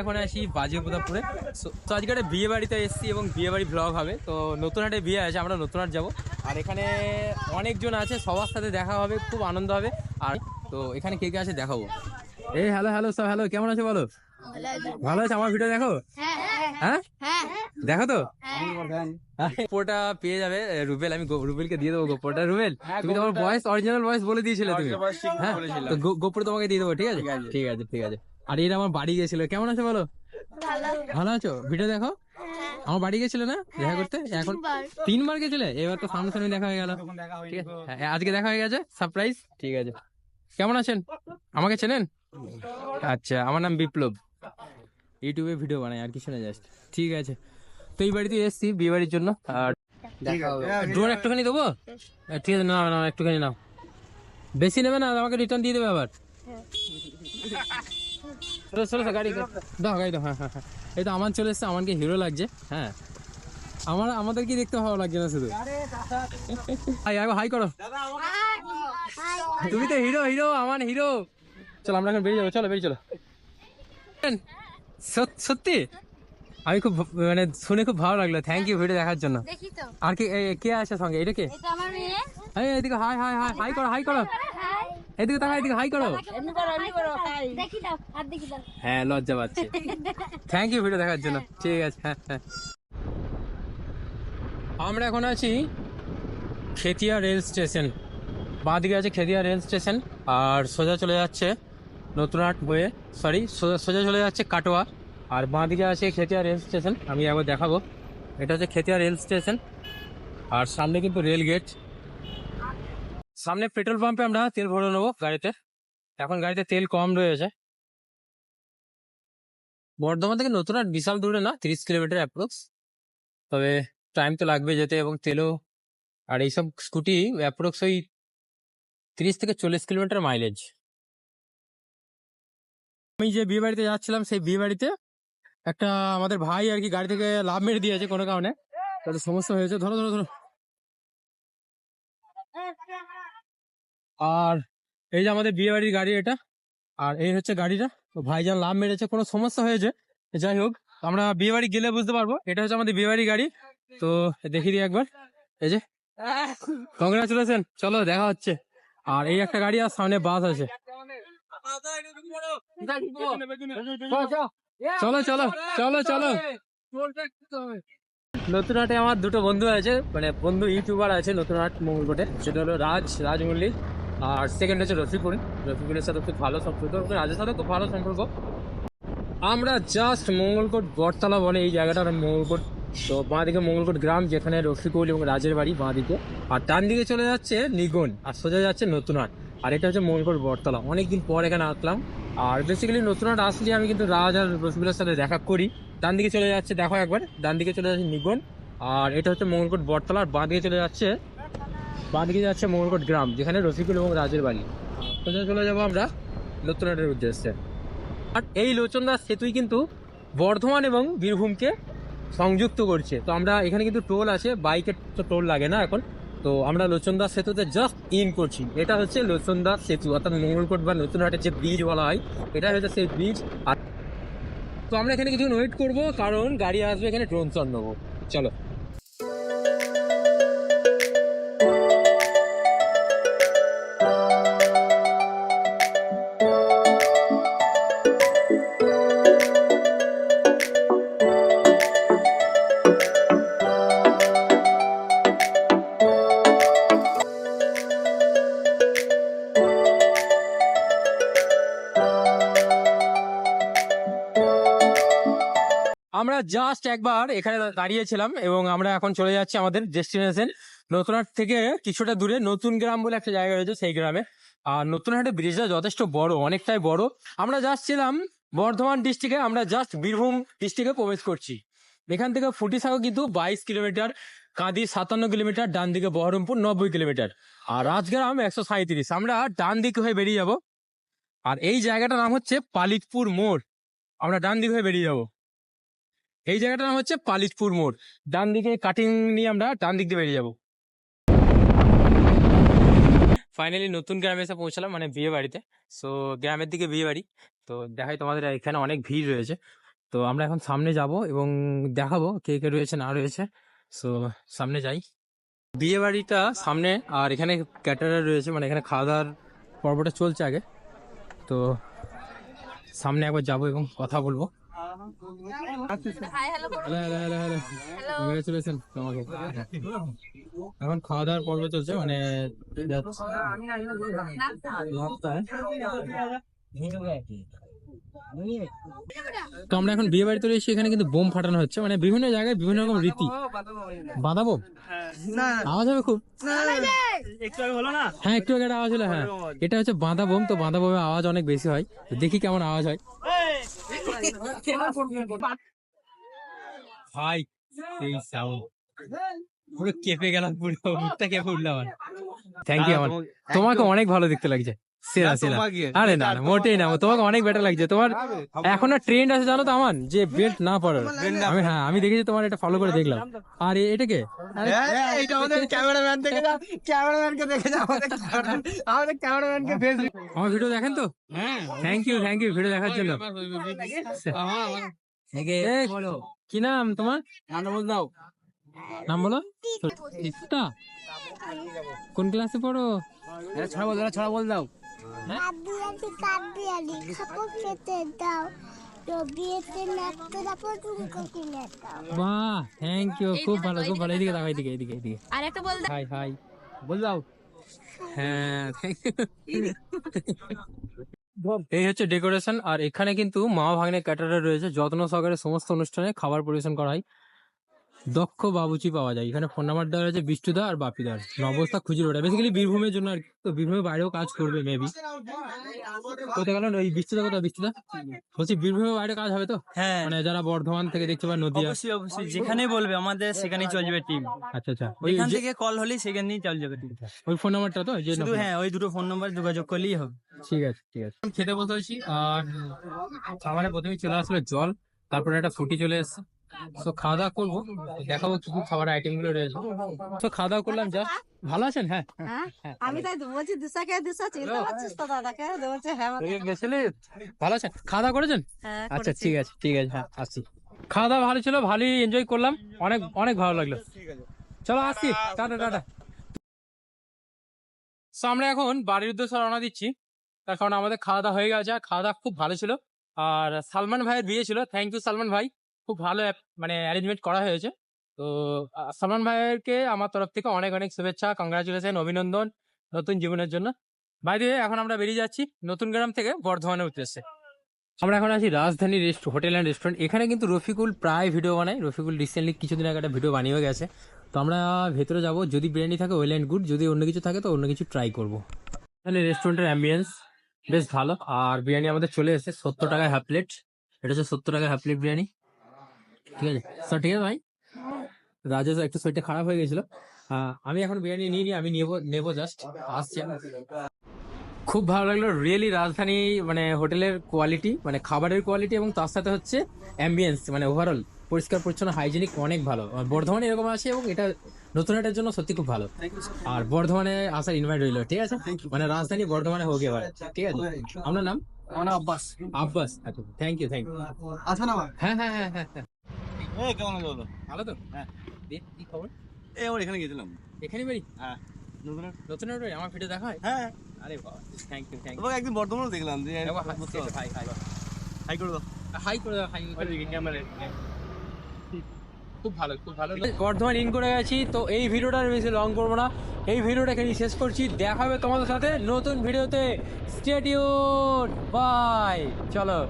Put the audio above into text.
এখন বাজি বিয়ে বাড়িতে এসেছি এবং বিয়ে ব্লগ হবে। তো বিয়ে আছে, আমরা যাব। আর এখানে অনেকজন আছে, সবার সাথে দেখা হবে, খুব আনন্দ হবে। আর তো এখানে কে কে আছে দেখাবো। এই হ্যালো হ্যালো সব হ্যালো কেমন আছো বলো? ভালো আছে? আমার ভিডিও দেখো? হ্যাঁ দেখো তো? গোপরটা পেয়ে যাবে রুবেল। আমি রুবেলকে দিয়ে দেবো গোপরটা রুবেল তুমি তোমার ভয়েস অরিজিনাল ভয়েস বলে দিয়েছিলে তুমি। হ্যাঁ তো তোমাকে দিয়ে দেবো ঠিক আছে? ঠিক আছে। ঠিক আছে আর এটা আমার বাড়ি গেছিল। কেমন আছে বলো? ভালো। আছো? ভিডিও দেখো। আমার বাড়ি গেছিল না? দেখা করতে? এখন তিনবার। গেছিলে? এবার তো সামনে সামনে দেখা হয়ে গেল। ঠিক আছে। হ্যাঁ, আজকে দেখা হয়ে গেছে। সারপ্রাইজ ঠিক আছে। কেমন আছেন? আমাকে চেনেন? আচ্ছা আমার নাম বিপ্লব। ইউটিউবে ভিডিও বানাই আর কিছু না জাস্ট ঠিক আছে। তো এই বাড়িতে এসেছি বিয়ে বাড়ির জন্য। আর ড্রোন একটুখানি দেবো? ঠিক আছে না না একটুখানি নাও। বেশি নেবে না আমাকে রিটার্ন দিয়ে দেবে আবার। চলো চলো গাড়ি দাও গাড়ি দাও হ্যাঁ হ্যাঁ হ্যাঁ। এই তো আমার চলে এসছে আমাকে হিরো লাগছে হ্যাঁ। আমার আমাদের কি দেখতে ভালো লাগছে না শুধু। হাই আগে হাই করো। তুমি তো হিরো হিরো আমার হিরো চলো আমরা এখন বেরিয়ে যাব চলো বেরিয়ে চলো। সত্যি? আমি খুব মানে শুনে খুব ভালো লাগল। থ্যাংক ইউ ভিডিও দেখার জন্য। আর কি কে আছে সঙ্গে? এটা কে? এই এদিকে হাই হাই হাই হাই করো হাই করো। এদিকে তাকা এদিকে হাই করো। হ্যাঁ লজ্জা পাচ্ছে। থ্যাংক ইউ ভিডিও দেখার জন্য। ঠিক আছে হ্যাঁ হ্যাঁ। আমরা এখন আছি খেতিয়া রেল স্টেশন। বাঁ দিকে আছে খেতিয়া রেল স্টেশন আর সোজা চলে যাচ্ছে নতুনহাট হয়ে সরি সোজা চলে যাচ্ছে কাটোয়া। আর বাঁ দিকে আছে খেতিয়া রেল স্টেশন, আমি একবার দেখাবো। এটা হচ্ছে খেতিয়া রেল স্টেশন। আর সামনে কিন্তু রেল গেট। সামনে পেট্রোল পাম্পে আমরা তেল ভরে নেব গাড়িতে। এখন গাড়িতে তেল কম রয়েছে। বর্ধমান থেকে নতুন আর বিশাল দূরে না, তিরিশ কিলোমিটার অ্যাপ্রক্স তবে টাইম তো লাগবে যেতে এবং তেলও, আর এইসব স্কুটি অ্যাপ্রক্স ওই তিরিশ থেকে চল্লিশ কিলোমিটার মাইলেজ আমি যে বিয়ে বাড়িতে যাচ্ছিলাম সেই বিয়ে বাড়িতে একটা আমাদের ভাই আর কি গাড়ি থেকে লাভ মেরে দিয়েছে কোনো কারণে। তাদের সমস্যা হয়েছে। ধরো ধরো ধরো। আর এই যে আমাদের বিয়ে বাড়ির গাড়ি এটা আর এই হচ্ছে গাড়িটা। তো ভাইজান লাভ মেরেছে কোনো সমস্যা হয়েছে। যাই হোক আমরা বিয়ে বাড়ি গেলে বুঝতে পারব। এটা হচ্ছে আমাদের বিয়ে বাড়ি গাড়ি। তো দেখিয়ে দিই একবার। এই যে। কংগ্রাচুলেশন চলো দেখা হচ্ছে। আর এই একটা গাড়ি আর সামনে বাস আছে। চলো চলো চলো চলো। নতুন হাটে আমার দুটো বন্ধু আছে মানে বন্ধু ইউটিউবার আছে নতুন হাট মঙ্গলকোটে। সেটা হলো রাজ রাজ মল্লিক, আর সেকেন্ড হচ্ছে রফিকুল। রফিকুলের সাথে খুব ভালো সম্পর্ক রাজের সাথে খুব ভালো সম্পর্ক। আমরা জাস্ট মঙ্গলকোট বটতলা বলে এই জায়গাটা নাম মঙ্গলকোট তো বাঁ দিকে মঙ্গলকোট গ্রাম, যেখানে রফিকুল এবং রাজের বাড়ি বাঁ দিকে আর ডান দিকে চলে যাচ্ছে নিগন, আর সোজা যাচ্ছে নতুনহাট। আর এটা হচ্ছে মঙ্গলকোট বটতলা। অনেকদিন পর এখানে আসলাম। আর বেসিক্যালি নতুনহাট আসলে আমি কিন্তু রাজ আর রফিকুলের সাথে দেখা করি। ডান দিকে চলে যাচ্ছে, দেখো একবার, ডান দিকে চলে যাচ্ছে নিগন। আর এটা হচ্ছে মঙ্গলকোট বটতলা। আর বাঁ দিকে চলে যাচ্ছে বাঁ দিকে যাচ্ছে মঙ্গলকোট গ্রাম, যেখানে রফিকুল এবং রাজের বাড়ি। সোজা চলে যাব আমরা নতুনহাটের উদ্দেশ্যে। আর এই লোচনদাস সেতুই কিন্তু বর্ধমান এবং বীরভূমকে সংযুক্ত করছে। তো আমরা এখানে কিন্তু টোল আছে, বাইকে তো টোল লাগে না এখন। তো আমরা লোচনদাস সেতুতে জাস্ট ইন করছি। এটা হচ্ছে লোচনদাস সেতু, অর্থাৎ মঙ্গলকোট বা নতুনহাটের যে ব্রিজ বলা হয়, এটা হচ্ছে সেই ব্রিজ আর তো আমরা এখানে কিছুক্ষণ ওয়েট করব, কারণ গাড়ি আসবে এখানে ড্রোন নেব। চলো। আমরা জাস্ট একবার এখানে দাঁড়িয়েছিলাম এবং আমরা এখন চলে যাচ্ছি আমাদের ডেস্টিনেশন নতুনহাট থেকে কিছুটা দূরে নতুন গ্রাম বলে একটা জায়গা রয়েছে সেই গ্রামে। আর নতুনহাটের ব্রিজটা যথেষ্ট বড়, অনেকটাই বড়। আমরা জাস্ট ছিলাম বর্ধমান ডিস্ট্রিক্টে আমরা জাস্ট বীরভূম ডিস্ট্রিক্টে প্রবেশ করছি। এখান থেকে ফুটিসাগর কিন্তু বাইশ কিলোমিটার, কাঁদি সাতান্ন কিলোমিটার ডান দিকে বহরমপুর নব্বই কিলোমিটার। আর রাজগ্রাম একশো সাঁত্রিশ আমরা ডান দিকে হয়ে বেরিয়ে যাব। আর এই জায়গাটার নাম হচ্ছে পালিতপুর মোড়। আমরা ডান দিকে হয়ে বেরিয়ে যাব। এই জায়গাটার নাম হচ্ছে পালিতপুর মোড়। ডান দিকে কাটিং নিয়ে আমরা ডান দিক দিয়ে বেরিয়ে যাব। ফাইনালি নতুন গ্রামে এসে পৌঁছালাম মানে বিয়ে বাড়িতে। সো গ্রামের দিকে বিয়ে বাড়ি। তো দেখাই তোমাদের এখানে অনেক ভিড় রয়েছে। তো আমরা এখন সামনে যাব এবং দেখাবো কে কে রয়েছে, না রয়েছে। সো সামনে যাই। বিয়ে বাড়িটা সামনে আর এখানে ক্যাটারার রয়েছে মানে এখানে খাওয়া দাওয়ার পর্বটা চলছে আগে। তো সামনে একবার যাব এবং কথা বলব। Hi hello hello hello hello hello congratulation তোমাকে। এখন খাওয়া দাওয়ার পর্ব চলছে মানে তো আমরা এখন বিয়ে বাড়িতে রয়েছি এখানে কিন্তু বোম ফাটানো হচ্ছে মানে বিভিন্ন জায়গায় বিভিন্ন রকম রীতি। বাঁধা বোম আওয়াজ হবে খুব? হ্যাঁ একটু আগে একটা আওয়াজ হলো হ্যাঁ। এটা হচ্ছে বাঁধা বোম তো বাঁধা বোমের আওয়াজ অনেক বেশি হয়। দেখি কেমন আওয়াজ হয়। ভাই সেই সাউন্ড পুরো কেঁপে গেলাম পুরো মুখটা কেঁপে উঠল আমার থ্যাংক ইউ আমার। তোমাকে অনেক ভালো দেখতে লাগছে। সেরা সেরা। আরে না মোটেই না তোমাকে অনেক বেটার লাগছে। তোমার এখন না ট্রেন্ড আছে জানো তো আমার? যে বেল্ট না পরার। আমি হ্যাঁ আমি দেখেছি তোমার এটা ফলো করে দেখলাম। আর এটা কে? আরে, এইটা ক্যামেরাম্যান দেখে যা ক্যামেরাম্যানকে দেখে যা আমাদের ক্যামেরাম্যানকে ফেস আমার ভিডিও দেখেন তো? হ্যাঁ thank you thank you video দেখার জন্য। কি নাম তোমার? দাও। নাম বলো। কোন ক্লাসে পড়ো? ছড়া বল ছড়া বল দাও। কাবিয়ালি কাবিয়ালি দাও। বাহ থ্যাংক ইউ খুব ভালো খুব ভালো। এদিকে দাও এদিকে এদিকে এদিকে আর একটা বল হাই হাই। বল দাও। হ্যাঁ এই হচ্ছে ডেকোরেশন আর এখানে কিন্তু মা ভাগ্নে ক্যাটারার রয়েছে। যত্ন সহকারে সমস্ত অনুষ্ঠানে খাবার পরিবেশন করা হয়। দক্ষ বাবুচি পাওয়া যায়। এখানে ফোন নাম্বার দেওয়া রয়েছে বিষ্টুদা আর বাপিদার। অবস্থা খুঁজে ওঠা বেসিক্যালি বীরভূমের জন্য আর। তো বীরভূমের বাইরেও কাজ করবে মেবি কোথায় গেল? ওই বিষ্টুদা কোথায়? বিষ্টুদা বলছি বীরভূমের বাইরে কাজ হবে তো? হ্যাঁ। মানে যারা বর্ধমান থেকে দেখতে পায় নদিয়া। অবশ্যই অবশ্যই। যেখানেই বলবে আমাদের সেখানেই চলে যাবে টিম আচ্ছা। আচ্ছা ওইখান থেকে কল হলেই সেখানেই চলে যাবে টিম ওই ফোন নাম্বারটা তো? যে শুধু হ্যাঁ ওই দুটো ফোন নাম্বার যোগাযোগ করলেই হবে। ঠিক আছে ঠিক আছে। খেতে বসে হয়েছি আর খাবারে প্রথমে চলে আসলো জল তারপরে একটা ফুটি চলে এসছে। তো খাওয়া দাওয়া করব। দেখাবো কি কি খাবার আইটেমগুলো রয়েছে। তো খাওয়া দাওয়া করলাম যা ভালো আছেন? হ্যাঁ। হ্যাঁ? হ্যাঁ, আমি তাই বলছি দিশাকে দিশা চিনতে পারছিস তো দাদাকে? বলছে হ্যাঁ গেছিলে? ভালো আছেন? খাওয়া দাওয়া করেছেন? হ্যাঁ আচ্ছা ঠিক আছে ঠিক আছে হ্যাঁ আসছি। খাওয়া দাওয়া ভালো ছিল ভালোই এনজয় করলাম। অনেক অনেক ভালো লাগল। চলো আসছি। Tata tata. তো আমরা এখন বাড়ির উদ্দেশ্যে রওনা দিচ্ছি। তার কারণ আমাদের খাওয়া দাওয়া হয়ে গেছে। আর খাওয়া দাওয়া খুব ভালো ছিল। আর সালমান ভাইয়ের বিয়ে ছিল। থ্যাংক ইউ সালমান ভাই। খুব ভালো মানে অ্যারেঞ্জমেন্ট করা হয়েছে। তো সালমান ভাইয়েরকে আমার তরফ থেকে অনেক অনেক শুভেচ্ছা কংগ্রাচুলেশন অভিনন্দন নতুন জীবনের জন্য। বাই দিয়ে এখন আমরা বেরিয়ে যাচ্ছি নতুন গ্রাম থেকে বর্ধমানের উদ্দেশ্যে। আমরা এখন আছি রাজধানী রেস্ট, হোটেল অ্যান্ড রেস্টুরেন্ট। এখানে কিন্তু রফিকুল প্রায় ভিডিও বানায়। রফিকুল রিসেন্টলি কিছুদিন আগে একটা ভিডিও বানিয়েও গেছে। তো আমরা ভেতরে যাব। যদি বিরিয়ানি থাকে ওয়েল অ্যান্ড গুড যদি অন্য কিছু থাকে, তো অন্য কিছু ট্রাই করব। এখানে রেস্টুরেন্টের অ্যাম্বিয়েন্স বেশ ভালো। আর বিরিয়ানি আমাদের চলে এসেছে সত্তর টাকায় হাফ প্লেট এটা হচ্ছে সত্তর টাকায় হাফ প্লেট বিরিয়ানি। ঠিক আছে? স্যার ঠিক আছে ভাই? রাজেশ একটু শরীরটা খারাপ হয়ে গেছিল। আমি এখন বিরিয়ানি নিয়ে নিই আমি নেব নেব জাস্ট আসছি খুব ভালো লাগল রিয়েলি রাজধানী মানে হোটেলের কোয়ালিটি মানে খাবারের কোয়ালিটি এবং তার সাথে হচ্ছে অ্যাম্বিয়েন্স মানে ওভারঅল পরিষ্কার পরিচ্ছন্ন হাইজেনিক অনেক ভালো। বর্ধমানে এরকম আছে এবং এটা নতুন এটার জন্য সত্যি খুব ভালো। আর বর্ধমানে আসার ইনভাইট রইল ঠিক আছে? মানে রাজধানী বর্ধমানে হোক এবার ঠিক আছে? আপনার নাম? আব্বাস। আব্বাস আচ্ছা থ্যাংক ইউ থ্যাংক ইউ হ্যাঁ হ্যাঁ হ্যাঁ হ্যাঁ হ্যাঁ। এই কেমন আছো ভালো তো? হ্যাঁ। দিয়ে কি খবর? এই আমার এখানে গেছিলাম এখানে বাড়ি? হ্যাঁ। নতুন নতুন আমার ভিডিও দেখা হয়? হ্যাঁ। আরে বাবা থ্যাংক ইউ থ্যাংক ইউ তোমাকে একদিন বর্ধমানে দেখলাম যে হাই হাই হাই। করে দাও। হাই করে দাও হাই খুব ভালো খুব ভালো। বর্ধমান ইন করে গেছি তো এই ভিডিওটা বেশি লং করব না। এই ভিডিওটা এখানে শেষ করছি। দেখা হবে তোমাদের সাথে নতুন ভিডিওতে। স্টেডিউট বাই চলো।